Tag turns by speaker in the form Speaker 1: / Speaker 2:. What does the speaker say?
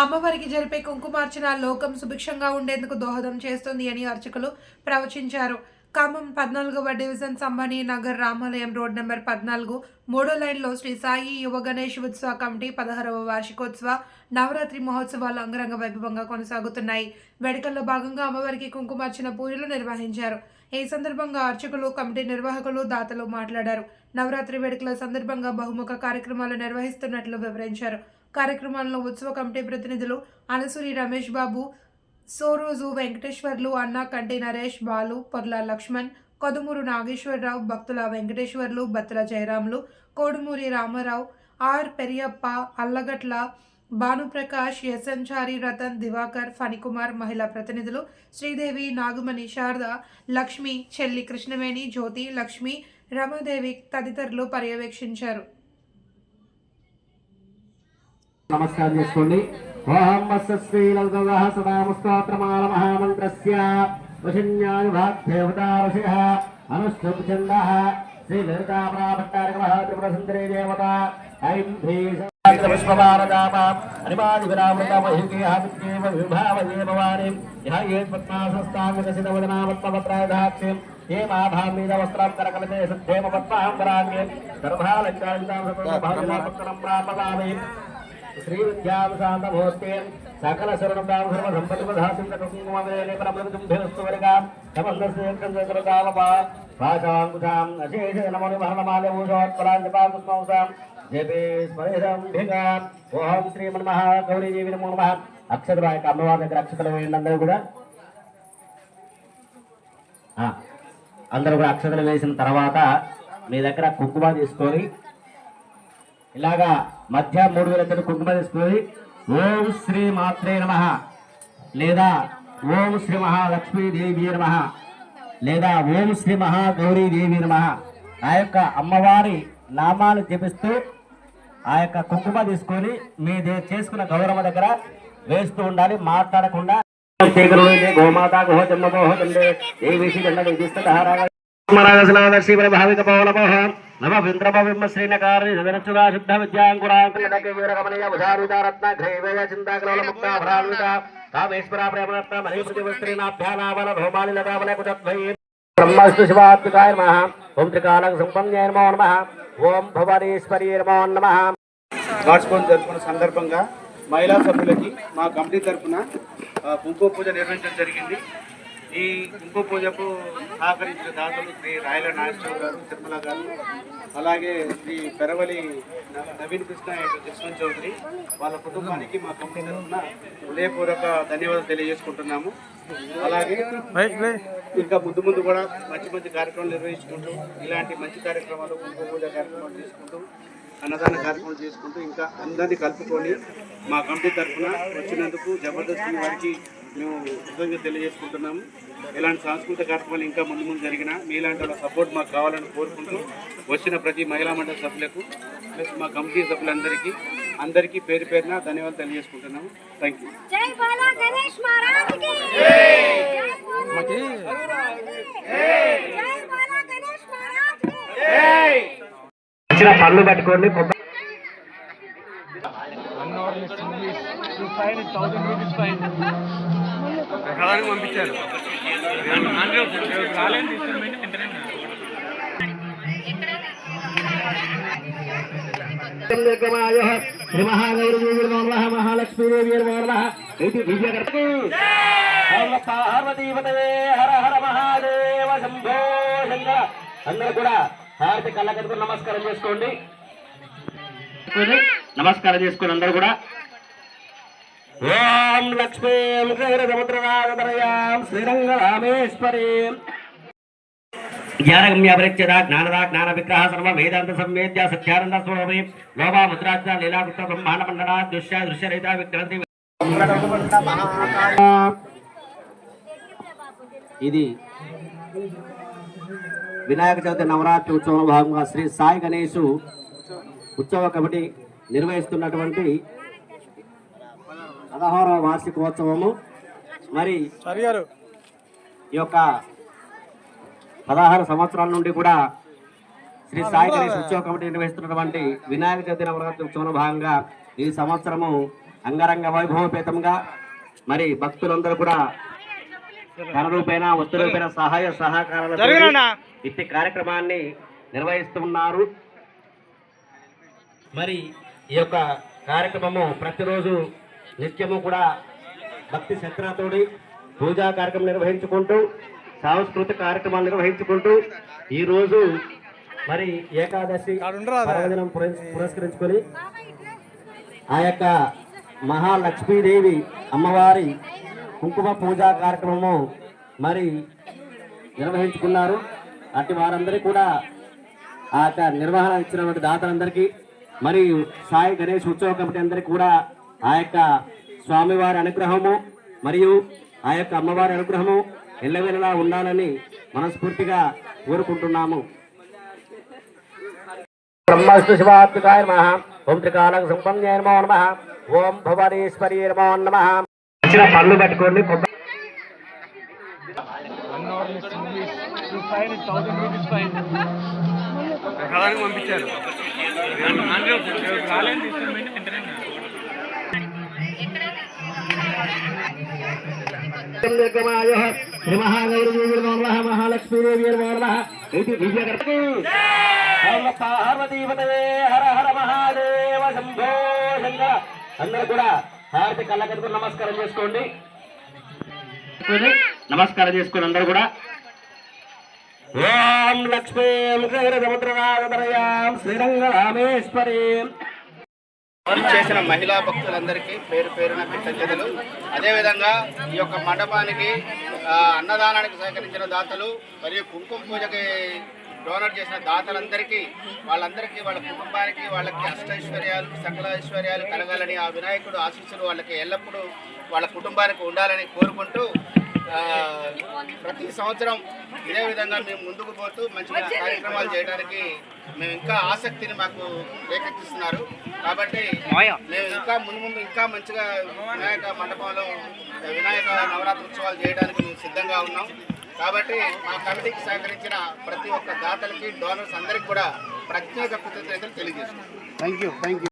Speaker 1: అమ్మవారికి జరిపే కుంకుమార్చన లోకం సుభిక్షంగా ఉండేందుకు దోహదం చేస్తుంది అని అర్చకులు ప్రవచించారు. ఖమ్మం పద్నాలుగవ డివిజన్ సంబని నగర్ రామాలయం రోడ్ నెంబర్ పద్నాలుగు మూడో లైన్లో శ్రీ సాయి యువ గణేష్ ఉత్సవ కమిటీ పదహారవ వార్షికోత్సవ నవరాత్రి మహోత్సవాలు అంగరంగ వైభవంగా కొనసాగుతున్నాయి. వేడుకల్లో భాగంగా అమ్మవారికి కుంకుమార్చిన పూజలు నిర్వహించారు. ఈ సందర్భంగా అర్చకులు కమిటీ నిర్వాహకులు దాతలు మాట్లాడారు. నవరాత్రి వేడుకల సందర్భంగా బహుముఖ కార్యక్రమాలు నిర్వహిస్తున్నట్లు వివరించారు. కార్యక్రమంలో ఉత్సవ కమిటీ ప్రతినిధులు అనసూరి రమేష్ బాబు సోరోజు వెంకటేశ్వర్లు అన్న కంటి నరేష్ బాలు పొర్ల లక్ష్మణ్ కొదుమూరు నాగేశ్వరరావు భక్తుల వెంకటేశ్వర్లు బత్తుల జయరాములు కోడుమూరి రామారావు ఆర్ పెరియప్ప అల్లగట్ల భానుప్రకాష్ ఎస్ఎంచారి రతన్ దివాకర్ ఫణికుమార్ మహిళా ప్రతినిధులు శ్రీదేవి నాగమణి శారద లక్ష్మి చెల్లి కృష్ణవేణి జ్యోతి లక్ష్మి రమాదేవి తదితరులు పర్యవేక్షించారు.
Speaker 2: నమస్కారం చేసుకోండి. ఓం వస్య శ్రీలలితవః సదాముస్తోత్రమాల మహామంత్రస్య. వశిన్యాయుభాగ్దేవతా వశిః అనుష్ఠుప్ ఛందః శ్రీలలితా ప్రాభట్టారికమః త్రిపుర దేవత. ఐం हेमाभामीदवस्त्रां करकलमे सिद्धेमपत्तां वराङ्गे गर्भालङ्कारितां सततभागलापत्तनं प्रापदामि श्रीविद्यां शान्तभोस्तेन सकलशरणदां सर्वसम्पत्तिपधासिं कुङ्कुमवेले परमृदुम्भिरस्तुवर्गां समन्दस्येन्द्रजगरदालपा भाषाङ्कुशाम् अशेषनमनुभरणमालभूषोत्पराञ्जपाकुष्मांसां जपे स्मरेरम्भिका ओहं श्रीमन्मः गौरीदेवी नमो नमः अक्षतराय कर्मवाद अक्षतरवेन्दरू ಕೂಡ ಹಾಂ అందరూ కూడా అక్షతలు వేసిన తర్వాత మీ దగ్గర కుంకుమ తీసుకొని ఇలాగా మధ్య మూడు వేల దగ్గర కుంకుమ తీసుకొని ఓం శ్రీ మాత్రే నమ లేదా ఓం శ్రీ మహాలక్ష్మీదేవి నమ లేదా ఓం శ్రీ మహాగౌరీదేవి నమ ఆ యొక్క అమ్మవారి నామాలు జపిస్తూ ఆ యొక్క కుంకుమ తీసుకొని మీ దే- చేసుకున్న గౌరవ దగ్గర వేస్తూ ఉండాలి మాట్లాడకుండా గోమాత గోహ జన్మ గోహ నమ బ్రహ్మస్తు శివాత్మికాయ ఓం త్రికాల సంపన్యాయ నమో నమ ఓం భువనేశ్వరీ నమో నమ
Speaker 3: జరుపుకున్న సందర్భంగా మహిళా సభ్యులకి మా కమిటీ తరఫున ఆ, కుంకుమ పూజ నిర్వహించడం జరిగింది. ఈ కుంకుమ పూజకు సహకరించిన దాతలు శ్రీ రాయల నాగేశ్వర గారు తిరుమల గారు అలాగే శ్రీ పెరవలి నవీన్ కృష్ణ జస్వంత్ చౌదరి వాళ్ళ కుటుంబానికి మా కమిటీ తరఫున హృదయపూర్వక ధన్యవాదాలు తెలియజేసుకుంటున్నాము. అలాగే ఇంకా ముందు ముందు కూడా మంచి మంచి కార్యక్రమాలు నిర్వహించుకుంటూ ఇలాంటి మంచి కార్యక్రమాలు కుంకుమ పూజ కార్యక్రమాలు చేసుకుంటూ అన్నదాన కార్యక్రమం చేసుకుంటూ ఇంకా అందరినీ కలుపుకొని మా కమిటీ తరఫున వచ్చినందుకు జబర్దస్త్ వారికి మేము కృతజ్ఞత తెలియజేసుకుంటున్నాము. ఇలాంటి సాంస్కృతిక కార్యక్రమాలు ఇంకా ముందు ముందు జరిగినా మీలాంటి వాళ్ళ సపోర్ట్ మాకు కావాలని కోరుకుంటూ వచ్చిన ప్రతి మహిళా మండలి సభ్యులకు ప్లస్ మా కమిటీ సభ్యులందరికీ అందరికీ పేరు పేరున ధన్యవాదాలు తెలియజేసుకుంటున్నాము. థ్యాంక్ యూ
Speaker 4: జై బాలా గణేష్ మహారాజ్ కి
Speaker 2: వచ్చిన పళ్ళు కట్టుకోండి కొబ్బరి శ్రీ హర హర మహాదేవ అందరూ కూడా హారతి కళ్ళ కట్టుకుని నమస్కారం చేసుకోండి. నమస్కారం చేసుకోండి అందరూ కూడా. ఓం లక్ష్మీం క్షీరసముద్రనాథరయాం శ్రీరంగరామేశ్వరీం. జ్ఞానగమ్యాపరిచ్యద జ్ఞానద జ్ఞాన విగ్రహ సర్వ వేదాంత సంవేద్య సత్యానంద స్వరూపే లోభా ముద్రాచ లీలాగుప్త బ్రహ్మాండ మండల దృశ్య దృశ్యరహిత విగ్రహి ఇది వినాయక చవితి నవరాత్రి ఉత్సవం భాగంగా శ్రీ సాయి గణేష్ ఉత్సవ కమిటీ నిర్వహిస్తున్నటువంటి పదహారవ వార్షికోత్సవము. మరి ఈ యొక్క పదహారు సంవత్సరాల నుండి కూడా శ్రీ సాయి గణేష్ ఉత్సవ కమిటీ నిర్వహిస్తున్నటువంటి వినాయక చవితి నవరాత్రి ఉత్సవంలో భాగంగా ఈ సంవత్సరము అంగరంగ వైభవపేతంగా మరి భక్తులందరూ కూడా ధన రూపేణ వస్తు రూపేణ సహాయ సహకారాల ఇట్టి కార్యక్రమాన్ని నిర్వహిస్తున్నారు. మరి ఈ యొక్క కార్యక్రమము ప్రతిరోజు నిత్యము కూడా భక్తి శ్రద్ధతోటి పూజా కార్యక్రమం నిర్వహించుకుంటూ సాంస్కృతిక కార్యక్రమాలు నిర్వహించుకుంటూ ఈరోజు మరి ఏకాదశి పర్వదినం పురస్- పురస్కరించుకొని ఆ యొక్క మహాలక్ష్మీదేవి అమ్మవారి కుంకుమ పూజా కార్యక్రమము మరి నిర్వహించుకున్నారు. అటు వారందరికీ కూడా ఆ యొక్క నిర్వహణ ఇచ్చినటువంటి దాతలందరికీ మరియు సాయి గణేష్ ఉత్సవ కమిటీ అందరికీ కూడా ఆ యొక్క స్వామివారి అనుగ్రహము మరియు ఆ యొక్క అమ్మవారి అనుగ్రహము ఎల్లవేళలా ఉండాలని మనస్ఫూర్తిగా కోరుకుంటున్నాము. బ్రహ్మస్తు శివాత్మకాయ నమ. ఓం త్రికాల సంపన్యాయ నమో నమ. ఓం భువనేశ్వరి నమో నమ. ఇచ్చిన పళ్ళు పెట్టుకోండి కొబ్బరి నిర్గమాయ శ్రీ మహాగౌరీ నమ మహాలక్ష్మీదేవి నమ ఇది దివ్యకర్తకి పార్వతీపతయే హర హర మహాదేవ శంభో అందరూ కూడా హారతి కళ్ళ నమస్కారం చేసుకోండి. నమస్కారం చేసుకోండి అందరూ కూడా. ఓం లక్ష్మీం సముద్రనాథరయాం శ్రీరంగరామేశ్వరీం.
Speaker 3: చేసిన మహిళా భక్తులందరికీ పేరు పేరున కృతజ్ఞతలు. అదేవిధంగా ఈ యొక్క మండపానికి అన్నదానానికి సహకరించిన దాతలు మరియు కుంకుమ పూజకి డోనర్ చేసిన దాతలందరికీ వాళ్ళందరికీ వాళ్ళ కుటుంబానికి వాళ్ళకి అష్టైశ్వర్యాలు సకల ఐశ్వర్యాలు కలగాలని ఆ వినాయకుడు ఆశీస్సులు వాళ్ళకి ఎల్లప్పుడూ వాళ్ళ కుటుంబానికి ఉండాలని కోరుకుంటూ ప్రతి సంవత్సరం ఇదే విధంగా మేము ముందుకు పోతూ మంచి మంచి కార్యక్రమాలు చేయడానికి మేము ఇంకా ఆసక్తిని మాకు రేకెత్తిస్తున్నారు. కాబట్టి మేము ఇంకా ముందు ముందు ఇంకా మంచిగా వినాయక మండపంలో వినాయక నవరాత్రి ఉత్సవాలు చేయడానికి మేము సిద్ధంగా ఉన్నాం. కాబట్టి మా కమిటీకి సహకరించిన ప్రతి ఒక్క దాతలకి డోనర్స్ అందరికి కూడా ప్రత్యేక కృతజ్ఞతలు తెలియజేస్తున్నాం. Thank you thank you